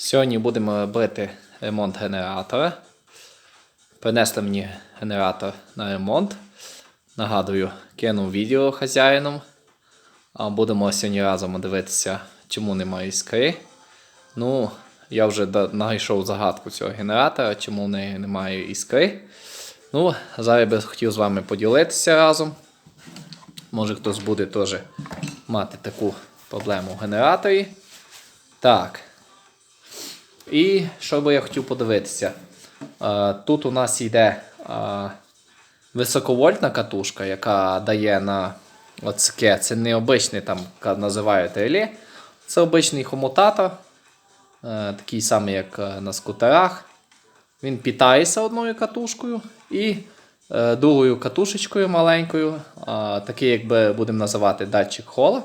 Сьогодні будемо робити ремонт генератора. Принесли мені генератор на ремонт. Нагадую, кинув відео хазяїном. Будемо сьогодні разом дивитися, чому немає іскри. Ну, я вже знайшов загадку цього генератора, чому в неї немає іскри. Ну, зараз би хотів з вами поділитися разом. Може хтось буде теж мати таку проблему в генераторі. Так. І що би я хотів подивитися? Е, Тут у нас йде е, високовольтна катушка, яка дає на оцке. Це не обичний там називають реле. Це обичний хомутатор, е, такий самий, як на скутерах. Він питається одною катушкою і другою катушечкою маленькою, такий, як би будемо називати датчик хола.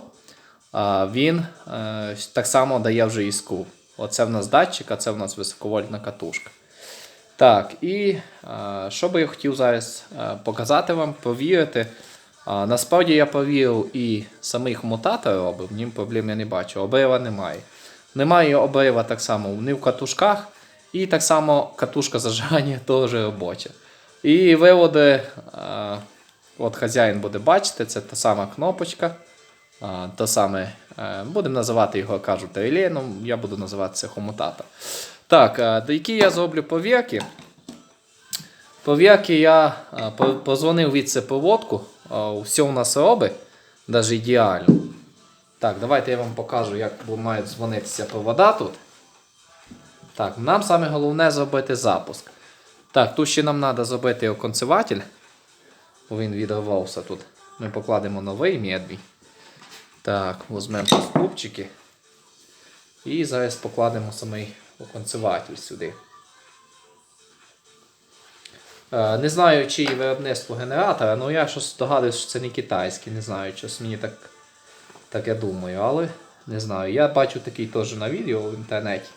Він так само дає вже іскру. Оце в нас датчик, а це в нас високовольтна катушка. Так, і е, що би я хотів зараз е, показати вам, провірити. А, насправді я провірив і самий хомутатор робив, в нім проблем я не бачу. Обрива немає. Немає обрива так само ні в катушках, і так само катушка зажигання теж робоча. І виводи, е, от хазяїн буде бачити, це та сама кнопочка. То саме, е, будемо називати його, кажуть, ну я буду називати це хомутатор. Так, е, до які я зроблю повірки. Повірки я е, позвонив від це проводку, е, все у нас робить, навіть ідеально. Так, давайте я вам покажу, як мають дзвонитися провода тут. Так, нам саме головне зробити запуск. Так, тут ще нам треба зробити оконцеватель, він відривався тут. Ми покладемо новий медний. Так, візьмемо ступчики. І зараз покладемо самий оконцеватель сюди. Е, Не знаю, чиє виробництво генератора, але я щось догадуюсь, що це не китайський, не знаю, щось мені так, так я думаю, але не знаю. Я бачу такий теж на відео в інтернеті.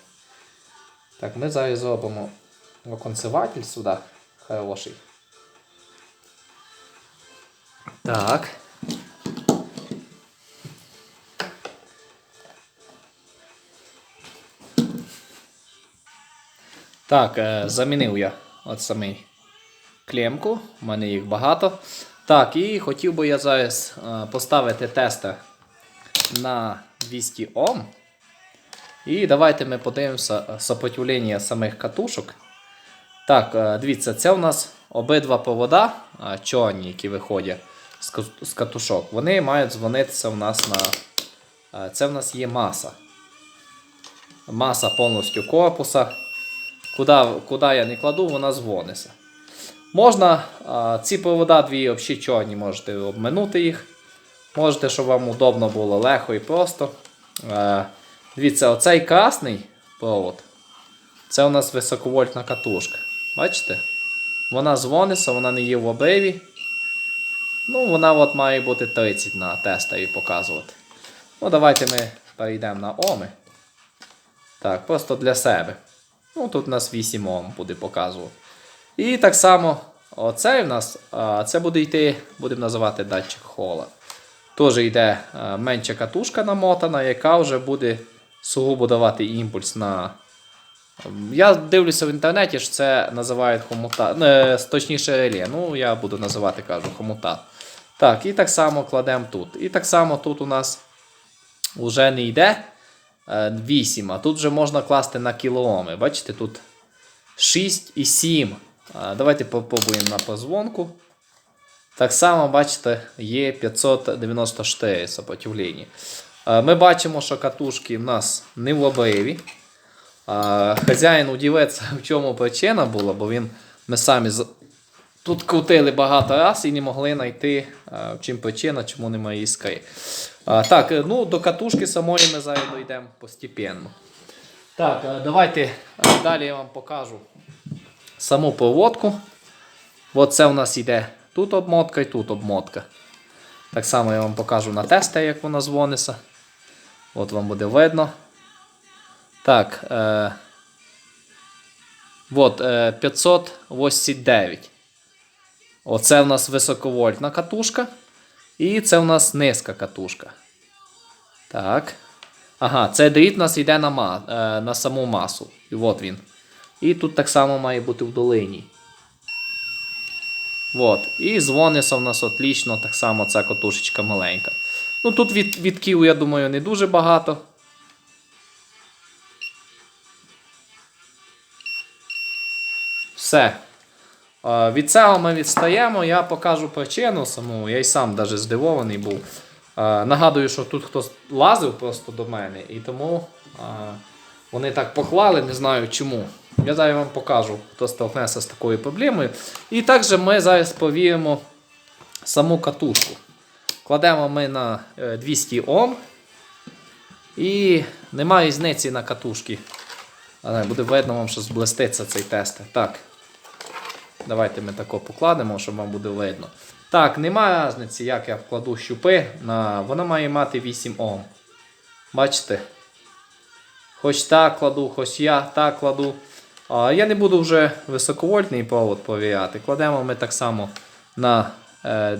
Так, ми зараз зробимо оконцеватель сюди. Хороший. Так. Так, е, замінив я от самий клемку, у мене їх багато. Так, і хотів би я зараз е, поставити тестер на 200 Ом. І давайте ми подивимося е, сопротивлення самих катушок. Так, дивіться, це у нас обидва провода, чорні, які виходять з катушок. Вони мають дзвонитися у нас на. Це в нас є маса. Маса повністю корпуса. Куди, куди я не кладу, вона дзвониться. Можна ці провода дві чорні, можете обминути їх. Можете, щоб вам удобно було легко і просто. Е, дивіться, оцей красний провод. Це у нас високовольтна катушка. Бачите? Вона дзвониться, вона не є в обриві. Ну, вона от має бути 30 на тестері показувати. Ну, давайте ми перейдемо на Оми. Так, просто для себе. Ну, тут у нас 8 Ом буде показувати. І так само, оцей в нас, це буде йти, будемо називати датчик хола. Теж йде менша катушка намотана, яка вже буде сугубо давати імпульс на. Я дивлюся в інтернеті, що це називають хомута. Не, точніше реле. Ну, я буду називати, кажу, хомутат. Так, і так само кладемо тут. І так само тут у нас вже не йде е, 8, а тут вже можна класти на кілооми. Бачите, тут 6 і 7. Е, Давайте попробуємо на позвонку. Так само, бачите, є 594 сопротивлення. Е, Ми бачимо, що катушки в нас не в обриві. Е, Хазяїн удивиться, в чому причина була, бо він ми самі тут крутили багато раз і не могли знайти, е, в чим причина, чому немає іскри. А, так, е, ну до катушки самої ми зараз дійдемо постепенно. Так, е, давайте е, далі я вам покажу саму проводку. От це у нас йде тут обмотка і тут обмотка. Так само я вам покажу на тестері, як вона дзвониться. От вам буде видно. Так. Е, от, е, 589. Оце у нас високовольтна катушка. І це у нас низька катушка. Так. Ага, це дріт у нас йде на, ма, е, на саму масу. І от він. І тут так само має бути в долині. От. І Вонеса в нас отлічно, так само ця котушечка маленька. Ну тут від, відків, я думаю, не дуже багато. Все. Е, Від цього ми відстаємо. Я покажу причину саму. Я й сам даже здивований був. Е, Нагадую, що тут хтось лазив просто до мене, і тому е, вони так поклали, не знаю чому. Я зараз вам покажу, хто столкнеться з такою проблемою. І також ми зараз повіримо саму катушку. Кладемо ми на е, 200 Ом. І немає різниці на катушки. Але буде видно вам, що зблиститься цей тестер. Так. Давайте ми тако покладемо, щоб вам буде видно. Так, немає різниці, як я вкладу щупи. На... Вона має мати 8 Ом. Бачите? Хоч так кладу, хоч я так кладу. А, я не буду вже високовольтний провод повіряти. Кладемо ми так само на, е,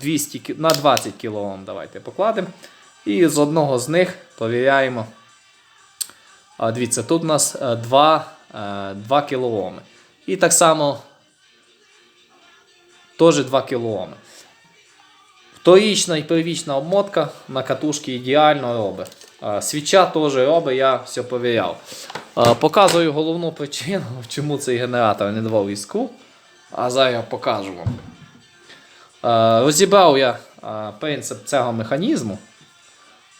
200, на 20 кОм. Давайте покладемо. І з одного з них повіряємо. А, дивіться, тут у нас е, 2, е, 2 кОм. І так само теж 2 кОм. Вторічна і первічна обмотка на катушки ідеально робить. Свіча теж робить, я все перевіряв. Показую головну причину, чому цей генератор не давав іску. А зараз я покажу вам. Розібрав я принцип цього механізму.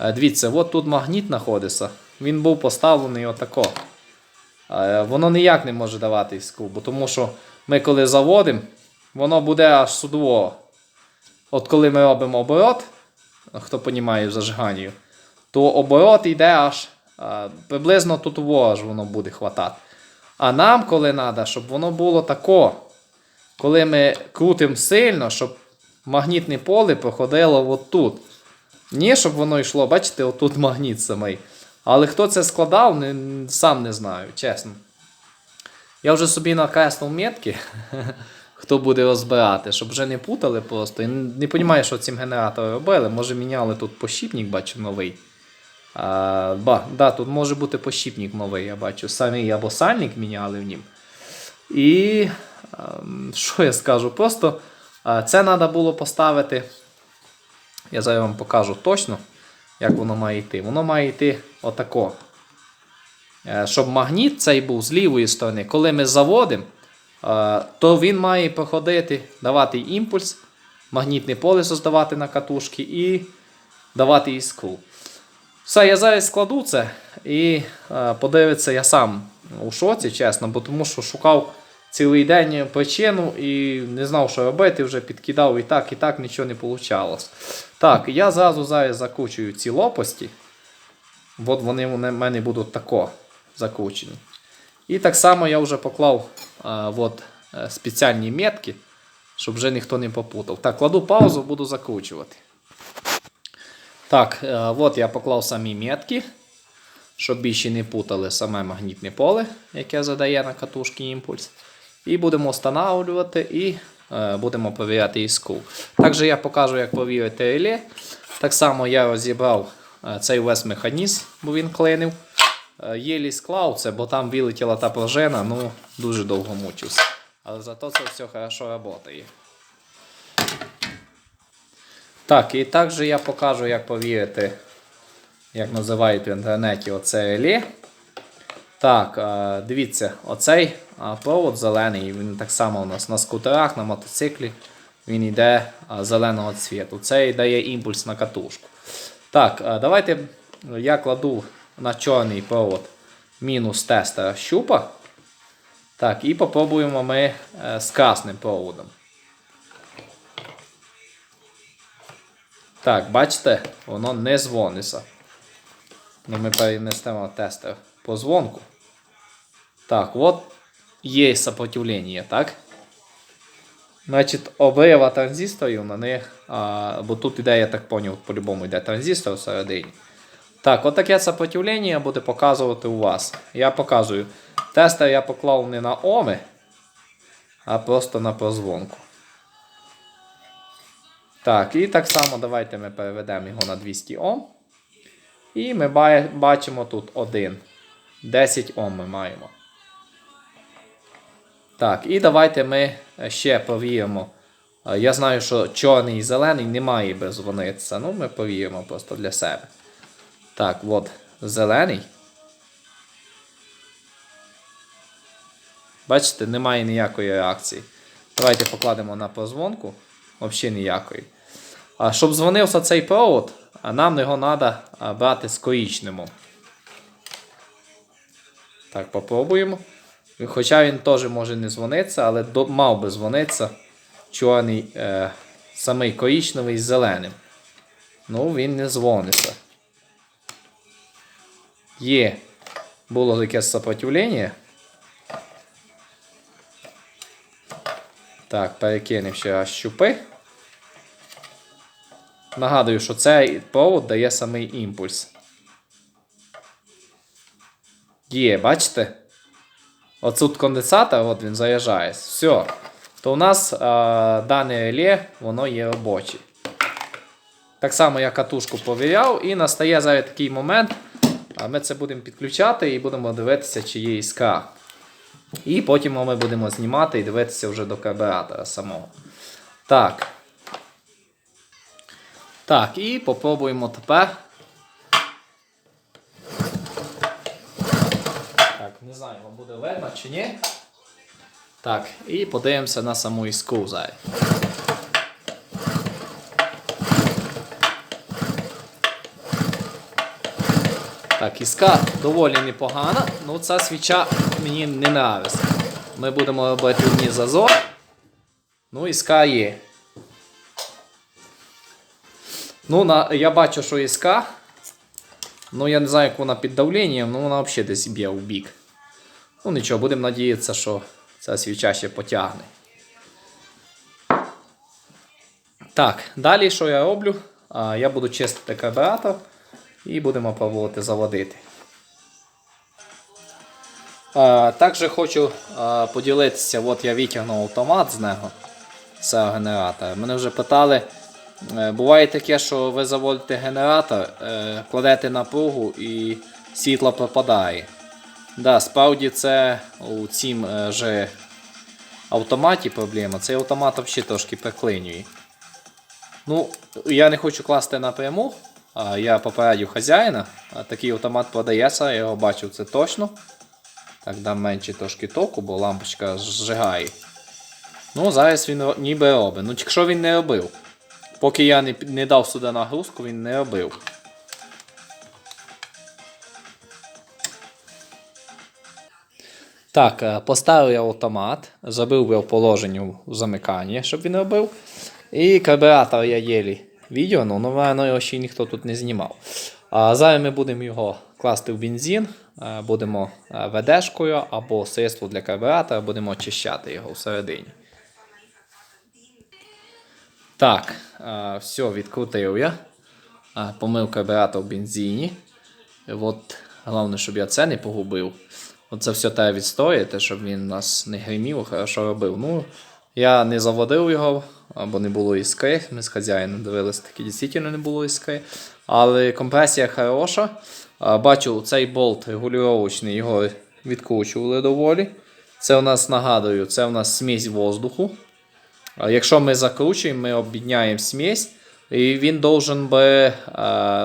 Дивіться, от тут магніт знаходиться. Він був поставлений отако. Воно ніяк не може давати іску, бо тому що ми коли заводимо, воно буде аж судово. От коли ми робимо оборот, хто розуміє в зажиганні, то оборот йде аж приблизно тут аж воно буде хватати. А нам, коли треба, щоб воно було тако, коли ми крутимо сильно, щоб магнітне поле проходило отут. Ні, щоб воно йшло, бачите, отут магніт самий. Але хто це складав, не, сам не знаю, чесно. Я вже собі накреслив метки, хто буде розбирати, щоб вже не путали просто. І не розумію, що цим генератором робили. Може міняли тут пощіпник, бачу, новий. А, ба, да, тут може бути пощіпник новий, я бачу. Самий або сальник міняли в нім. І ем, що я скажу? Просто а, це треба було поставити. Я зараз вам покажу точно, як воно має йти. Воно має йти отако. Е, Щоб магніт цей був з лівої сторони, коли ми заводимо, е, то він має проходити, давати імпульс, магнітне поле создавати на катушки і давати іскру. Все, я зараз складу це і подивитися я сам у шоці, чесно, бо тому що шукав цілий день причину і не знав, що робити, вже підкидав і так, і так нічого не вийшло. Так, я зразу зараз закручую ці лопасті. От вони в мене будуть тако закручені. І так само я вже поклав а, от, е, спеціальні метки, щоб вже ніхто не попутав. Так, кладу паузу, буду закручувати. Так, е, от я поклав самі метки, щоб більше не путали саме магнітне поле, яке задає на катушки імпульс. І будемо встановлювати і е, будемо перевіряти іскру. Також я покажу, як перевірити реле. Так само я розібрав е, цей весь механізм, бо він клинив. Е, Єлі склав бо там вилетіла та пружина, ну дуже довго мучився. Але зато це все хорошо працює. Так, і також я покажу, як повірити, як називають в інтернеті оце реле. Так, е, дивіться, оцей е, провод зелений, він так само у нас на скутерах, на мотоциклі. Він йде зеленого цвіту. Це дає імпульс на катушку. Так, давайте я кладу на чорний провод мінус тестера щупа. Так, і попробуємо ми е, з красним проводом. Так, бачите, воно не дзвониться. Ну, ми перенесемо тестер по дзвонку. Так, от є сопротивлення, так? Значить, обрива транзисторів на них, а, бо тут іде, я так поняв, по-любому йде транзистор всередині. Так, от таке сопротивлення буде показувати у вас. Я показую. Тестер я поклав не на оми, а просто на прозвонку. Так, і так само давайте ми переведемо його на 200 Ом. І ми бачимо тут 1. 10 Ом ми маємо. Так, і давайте ми ще повіємо. Е, Я знаю, що чорний і зелений не має беззвонитися. Ну, ми повіємо просто для себе. Так, от зелений. Бачите, немає ніякої реакції. Давайте покладемо на позвонку. Взагалі ніякої. А щоб дзвонився цей провод, нам його треба брати з коричневим. Так, попробуємо. Хоча він теж може не дзвонитися, але мав би дзвонитися чорний, е, самий коричневий з зеленим. Ну, він не дзвониться. Є. Було якесь сопротивлення. Так, перекинемо ще раз щупи. Нагадую, що цей провод дає самий імпульс. Є, бачите? Оцут конденсатор, от він заїжджає. Все. То у нас а, дане реле, воно є робоче. Так само я катушку повіряв, і настає зараз такий момент. А ми це будемо підключати і будемо дивитися, чи є іскра. І потім ми будемо знімати і дивитися вже до карбюратора самого. Так. Так, і попробуємо тепер. Так, не знаю, вам буде видно чи ні. Так, і подивимося на саму іскру зараз. Так, іска доволі непогана, ну ця свіча мені не нравиться. Ми будемо робити одні зазор. Ну, іска є. Ну, на, я бачу, що іска. Ну, я не знаю, як вона під давленням, ну вона взагалі десь б'є в бік. Ну нічого, будемо надіятися, що ця свіча ще потягне. Так, далі що я роблю? Я буду чистити карбюратор і будемо пробувати заводити. А, також хочу а, поділитися, от я витягнув автомат з нього, з цього генератора. Мене вже питали, е, буває таке, що ви заводите генератор, е, кладете напругу і світло пропадає. Да, справді це у цім е, же автоматі проблема. Цей автомат взагалі трошки приклинює. Ну, я не хочу класти напряму. Я попередив хазяїна. Такий автомат продається, я його бачив це точно. Так, дам менше трошки току, бо лампочка зжигає. Ну, зараз він ніби робить. Ну, якщо він не робив. Поки я не, не дав сюди нагрузку, він не робив. Так, е, поставив я автомат, забив його в положенні в замиканні, щоб він робив. І карбюратор я єлі відео, ну, але його ще ніхто тут не знімав. А зараз ми будемо його класти в бензин, е, будемо е, ведешкою або средство для карбюратора, будемо очищати його всередині. Так, е, все, відкрутив я. Помив карбюратор в бензині. От, головне, щоб я це не погубив. Оце все треба відстояти, щоб він нас не гримів, хорошо робив. Ну, я не заводив його, бо не було іскри. Ми з хазяїном дивилися, таки дійсно не було іскри. Але компресія хороша. Бачу, цей болт регулювачний, його відкручували доволі. Це у нас нагадую, це у нас смісь воздуху. Якщо ми закручуємо, ми обідняємо смесь, і він должен би е,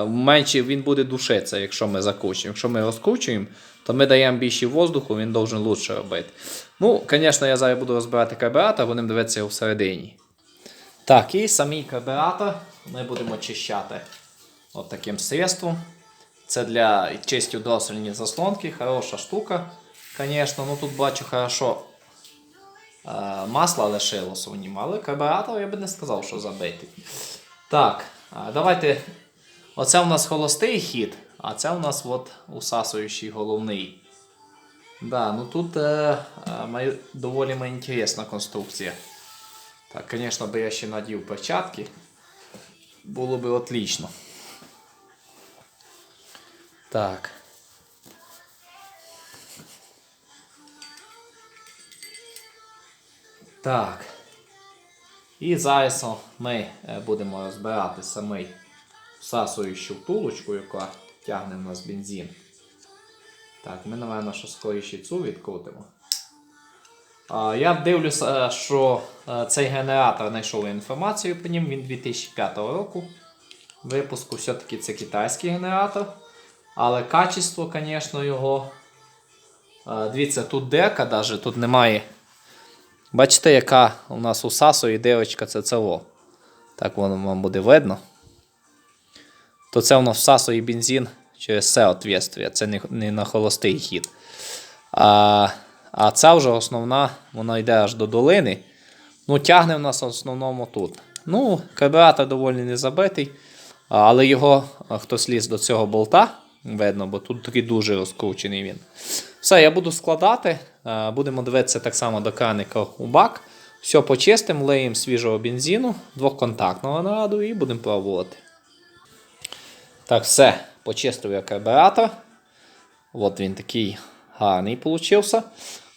менше він буде душитися, якщо ми закручуємо. Якщо ми розкручуємо, то ми даємо більше воздуху, він должен лучше робити. Ну, звісно, я зараз буду розбирати карбюратор, будемо дивитися його всередині. Так, і самий карбюратор ми будемо очищати от таким средством. Це для чистю дроссельні заслонки, хороша штука. Звісно, ну тут бачу хорошо е, масла лишилося в ньому, але карбюратор я би не сказав, що забитий. Так, давайте. Оце у нас холостий хід, а це у нас от усасуючий головний. Да, ну тут е, е, доволі інтересна конструкція. Так, звісно, би я ще надів перчатки. Було би отлично. Так. Так. І зараз ми е, будемо розбирати самий всасуючу втулочку, яка тягне в нас бензин. Так, ми, напевно, що скоріше цю відкрутимо. Я дивлюся, що е, цей генератор знайшов інформацію по ним, він 2005 року. Випуску все-таки це китайський генератор. Але качество, звісно, його. е, Дивіться, тут дирка навіть, тут немає. Бачите, яка у нас у САСу і дирочка це цело. Так воно вам буде видно. То це у нас в САСу і бензин через це ответствие, це не, не на холостий хід. А, а ця вже основна, вона йде аж до долини. Ну, тягне в нас в основному тут. Ну, карбюратор доволі не забитий, але його а, хтось ліз до цього болта, видно, бо тут такий дуже розкручений він. Все, я буду складати. А, Будемо дивитися так само до краника у бак. Все почистимо, лиємо свіжого бензину, двохконтактного нараду і будемо пробувати. Так, все, почистив я карбюратор. От він такий гарний получився.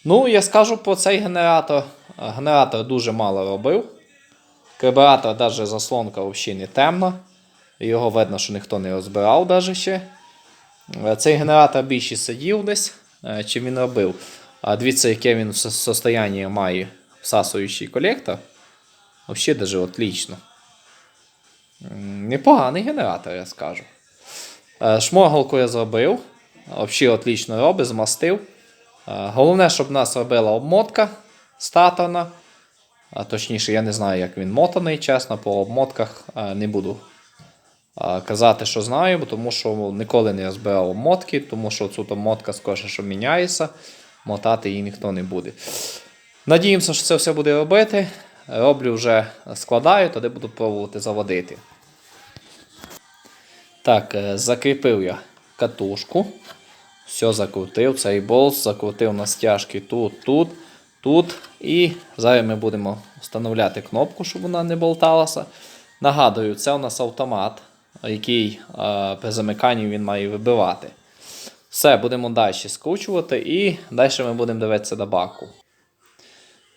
Ну, я скажу про цей генератор. Е, Генератор дуже мало робив. Карбюратор, навіть заслонка взагалі не темна. Його видно, що ніхто не розбирав навіть ще. Е, Цей генератор більше сидів десь, е, чим він робив. А дивіться, яке він в состоянні має всасуючий колектор. Взагалі даже отлично. Непоганий генератор, я скажу. Е, Шморгалку я зробив. Взагалі отлично робить, змастив. Е, Головне, щоб нас робила обмотка статорна. А точніше, я не знаю, як він мотаний, чесно, по обмотках е, не буду казати, що знаю, тому що ніколи не розбирав обмотки, тому що тут обмотка скоріше, що міняється, мотати її ніхто не буде. Надіємося, що це все буде робити. Роблю вже складаю, тоді буду пробувати заводити. Так, е, закріпив я катушку. Все закрутив. Цей болт, закрутив на стяжки тут, тут, тут. І зараз ми будемо встановляти кнопку, щоб вона не болталася. Нагадую, це у нас автомат, який е, при замиканні він має вибивати. Все, будемо далі скручувати і далі ми будемо дивитися до баку.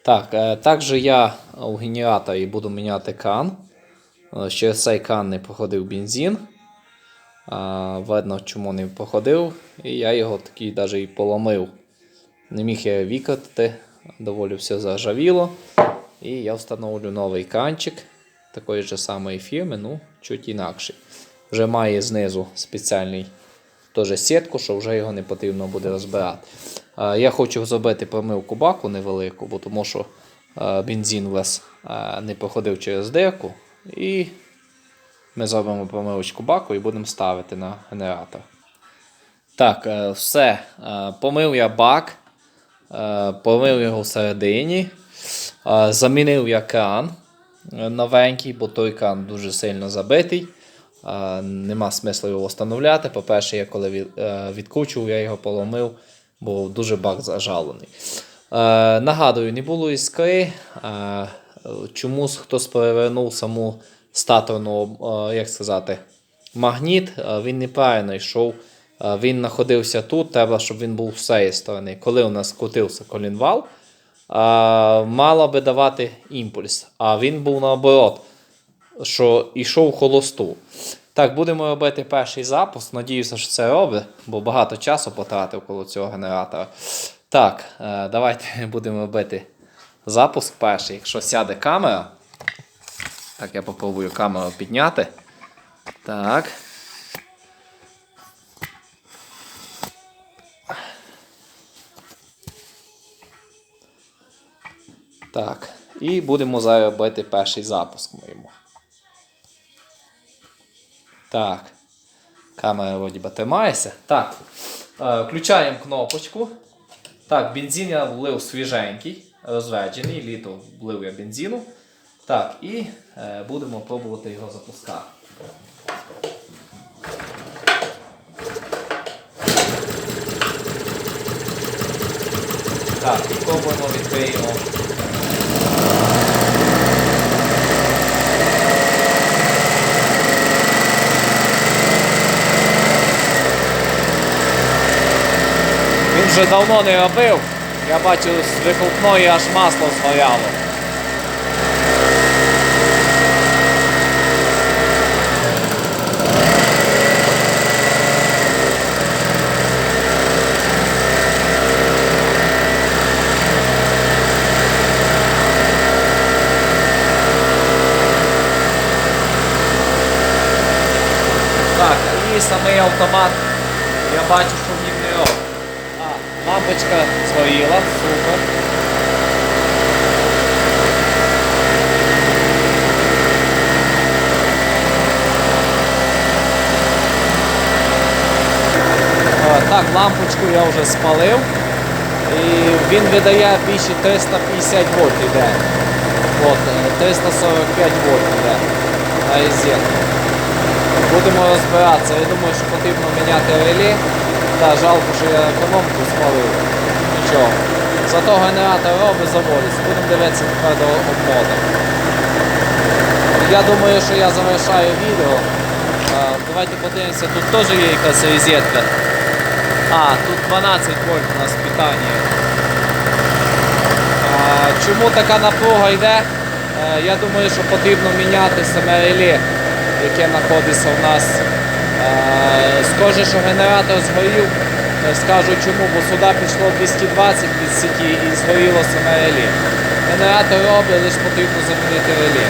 Так, е, також я у генераторі буду міняти кран. Е, Через цей кран не проходив бензин. А, видно, чому не проходив. І я його такий навіть і поломив. Не міг я викатати, доволі все заржавіло. І я встановлю новий кранчик такої ж самої фірми, ну, чуть інакший. Вже має знизу спеціальний теж сітку, що вже його не потрібно буде розбирати. А, Я хочу зробити промивку баку невелику, бо тому що а, бензин весь не проходив через дирку. І ми зробимо промивочку баку і будемо ставити на генератор. Так, е, все. Е, Помив я бак, е, помив його всередині, е, замінив я кран е, новенький, бо той кран дуже сильно забитий. Нема смислу його встановляти. По-перше, я коли е, відкручував, я його поломив, бо дуже бак зажалений. Е, Нагадую, не було іскри. Е, Чомусь хтось перевернув саму статорну, як сказати, магніт, він неправильно йшов. Він знаходився тут, треба, щоб він був з цієї сторони. Коли у нас крутився колінвал, мало би давати імпульс. А він був наоборот, що йшов холосту. Так, будемо робити перший запуск. Надіюся, що це робить, бо багато часу потратив коло цього генератора. Так, е, давайте будемо робити запуск перший. Якщо сяде камера. Так, я попробую камеру підняти. Так. Так. І будемо зараз робити перший запуск моєму. Так. Камера вроді би тримається. Так. Е, Включаємо кнопочку. Так, бензин я влив свіженький, розведений, літо влив я бензину. Так, і е, будемо пробувати його запускати. Так, і пробуємо відкриємо. вже давно не робив. Я бачу, з викупної аж масло згоряло. Так, і самий автомат я бачу лампочка згоріла, супер. Е, Так, лампочку я вже спалив. І він видає більше 350 вольт іде. От, е, 345 вольт іде. На розетку. Будемо розбиратися. Я думаю, що потрібно міняти реле. Та жалко, що я економку спалив. Нічого. Зато генератор робить заводиться. Будемо дивитися до обмоток. Я думаю, що я завершаю відео. Давайте подивимося, тут теж є якась розетка. А, тут 12 вольт у нас питання. Чому така напруга йде? Е, Я думаю, що потрібно міняти саме реле, яке знаходиться у нас. Е, Схоже, що генератор згорів. Е, Скажу чому, бо сюди пішло 220 від сіті і згоріло саме релі. Генератор роблять, лише потрібно замінити реле.